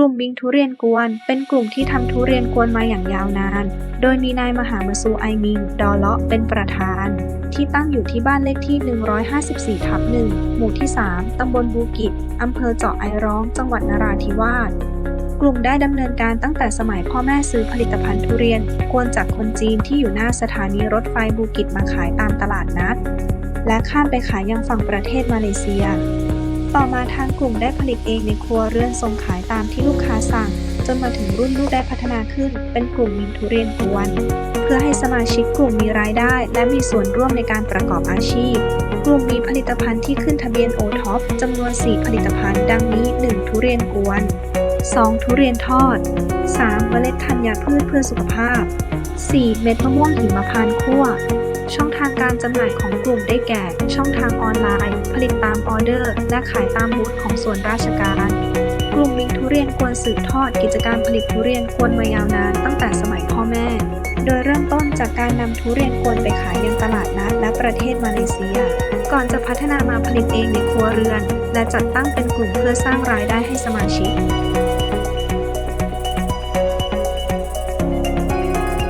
กลุ่มบิงทุเรียนกวน เป็นกลุ่มที่ทำทุเรียนกวนมาอย่างยาวนาน โดยมีนายมหามสูไอมิง ดอเลาะเป็นประธาน ที่ตั้งอยู่ที่บ้านเลขที่ 154ทับ1หมู่ที่ 3 ตำบลบูกิจอำเภอเจาะไอร้อง จังหวัดนราธิวาสกลุ่มได้ดำเนินการตั้งแต่สมัยพ่อแม่ซื้อผลิตภัณฑ์ทุเรียนกวนจากคนจีนที่อยู่หน้าสถานีรถไฟบูกิจมาขายตามตลาดนัด และข้ามไปขายยังฝั่งประเทศมาเลเซีย ต่อมาทางกลุ่มได้ผลิตเองในครัวเรือนส่งขายตามที่ลูกค้าสั่ง จนมาถึงรุ่นลูกได้พัฒนาขึ้น เป็นกลุ่มมินทุเรียนกวน เพื่อให้สมาชิกกลุ่มมีรายได้ และมีส่วนร่วมในการประกอบอาชีพ กลุ่มมีผลิตภัณฑ์ที่ขึ้นทะเบียนโอท็อปจำนวน 4 ผลิตภัณฑ์ ดังนี้ 1. ทุเรียนกวน 2. ทุเรียนทอด 3. เมล็ดธัญพืชเพื่อสุขภาพ 4. เม็ดมะม่วงหิมพานต์คั่ว ช่องทางการจำหน่ายของกลุ่มได้แก่ ช่องทางออนไลน์ ผลิตตา ออเดอร์ และขายตามบูธของส่วนราชการ กลุ่มมิงทุเรียนควรสืบทอดกิจการผลิตทุเรียนควรมายาวนานตั้งแต่สมัยพ่อแม่ โดยเริ่มต้นจากการนำทุเรียนควรไปขายยังตลาดนัดและประเทศมาเลเซีย ก่อนจะพัฒนามาผลิตเองในครัวเรือน และจัดตั้งเป็นกลุ่มเพื่อสร้างรายได้ให้สมาชิก